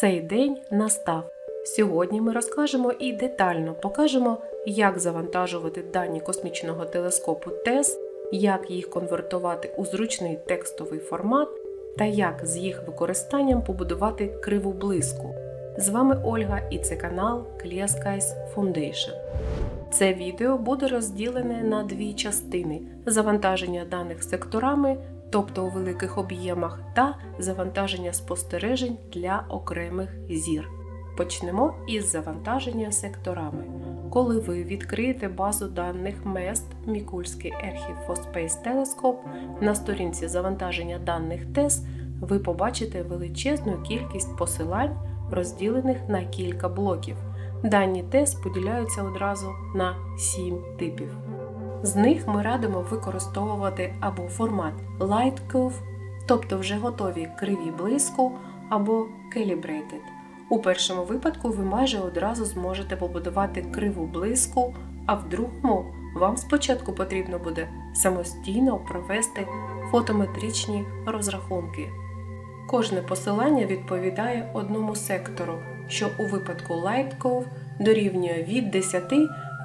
Цей день настав. Сьогодні ми розкажемо і детально покажемо, як завантажувати дані космічного телескопу ТЕС, як їх конвертувати у зручний текстовий формат та як з їх використанням побудувати криву блиску. З вами Ольга і це канал Clear Skies Foundation. Це відео буде розділене на дві частини: завантаження даних секторами, тобто у великих об'ємах, та завантаження спостережень для окремих зір. Почнемо із завантаження секторами. Коли ви відкриєте базу даних MEST Мікульський Space Telescope на сторінці завантаження даних ТЕС, ви побачите величезну кількість посилань, розділених на кілька блоків. Дані ТЕС поділяються одразу на 7 типів. З них ми радимо використовувати або формат Light Curve, тобто вже готові криві блиску, або Calibrated. У першому випадку ви майже одразу зможете побудувати криву блиску, а в другому вам спочатку потрібно буде самостійно провести фотометричні розрахунки. Кожне посилання відповідає одному сектору, що у випадку Light дорівнює від 10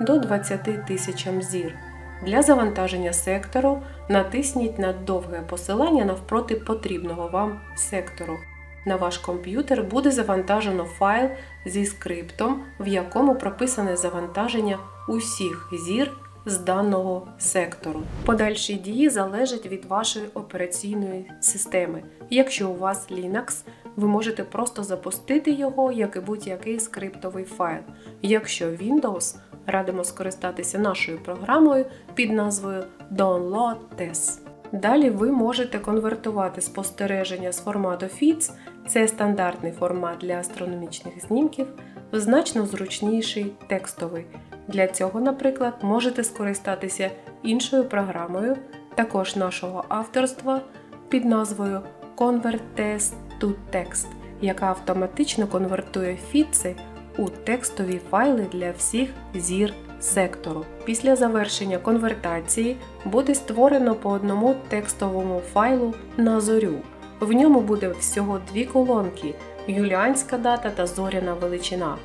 до 20 тисячам зір. Для завантаження сектору натисніть на довге посилання навпроти потрібного вам сектору. На ваш комп'ютер буде завантажено файл зі скриптом, в якому прописане завантаження усіх зір з даного сектору. Подальші дії залежать від вашої операційної системи. Якщо у вас Linux, ви можете просто запустити його, як і будь-який скриптовий файл. Якщо Windows, радимо скористатися нашою програмою під назвою Download TES. Далі ви можете конвертувати спостереження з формату FITS, це стандартний формат для астрономічних знімків, в значно зручніший текстовий. Для цього, наприклад, можете скористатися іншою програмою, також нашого авторства під назвою ConvertTest to Text, яка автоматично конвертує фіци у текстові файли для всіх зір сектору. Після завершення конвертації буде створено по одному текстовому файлу на зорю. В ньому буде всього дві колонки юліанська дата та зоряна величина.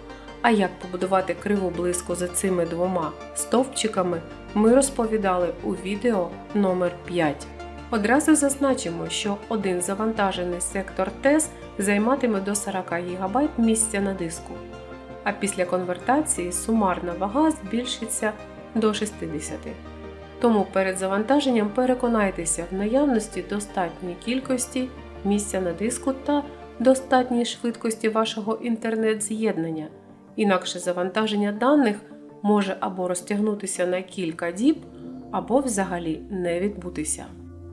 А як побудувати криву блиску за цими двома стовпчиками, ми розповідали у відео номер 5 Одразу зазначимо, що один завантажений сектор TES займатиме до 40 ГБ місця на диску, а після конвертації сумарна вага збільшиться до 60. Тому перед завантаженням переконайтеся в наявності достатньої кількості місця на диску та достатньої швидкості вашого інтернет-з'єднання. Інакше завантаження даних може або розтягнутися на кілька діб, або взагалі не відбутися.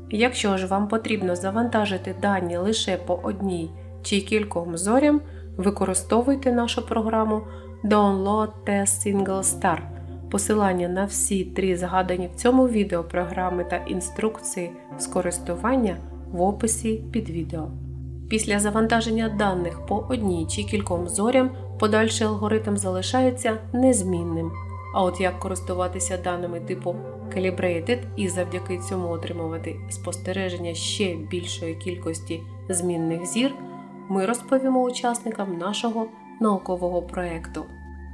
Якщо ж вам потрібно завантажити дані лише по одній чи кільком зорям, використовуйте нашу програму Download Test Single Star. Посилання на всі три згадані в цьому відео програми та інструкції з користування в описі під відео. Після завантаження даних по одній чи кільком зорям подальший алгоритм залишається незмінним. А от як користуватися даними типу Calibrated і завдяки цьому отримувати спостереження ще більшої кількості змінних зір, ми розповімо учасникам нашого наукового проєкту.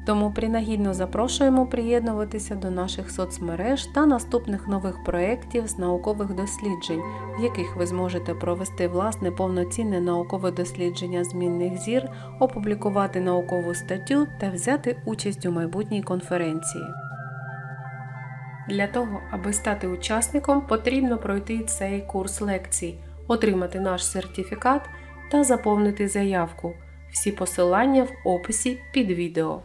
Тому принагідно запрошуємо приєднуватися до наших соцмереж та наступних нових проєктів з наукових досліджень, в яких ви зможете провести власне повноцінне наукове дослідження змінних зір, опублікувати наукову статтю та взяти участь у майбутній конференції. Для того, аби стати учасником, потрібно пройти цей курс лекцій, отримати наш сертифікат та заповнити заявку. Всі посилання в описі під відео.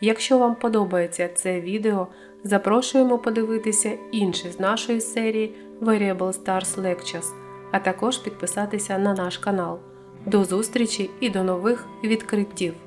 Якщо вам подобається це відео, запрошуємо подивитися інші з нашої серії Variable Stars Lectures, а також підписатися на наш канал. До зустрічі і до нових відкриттів!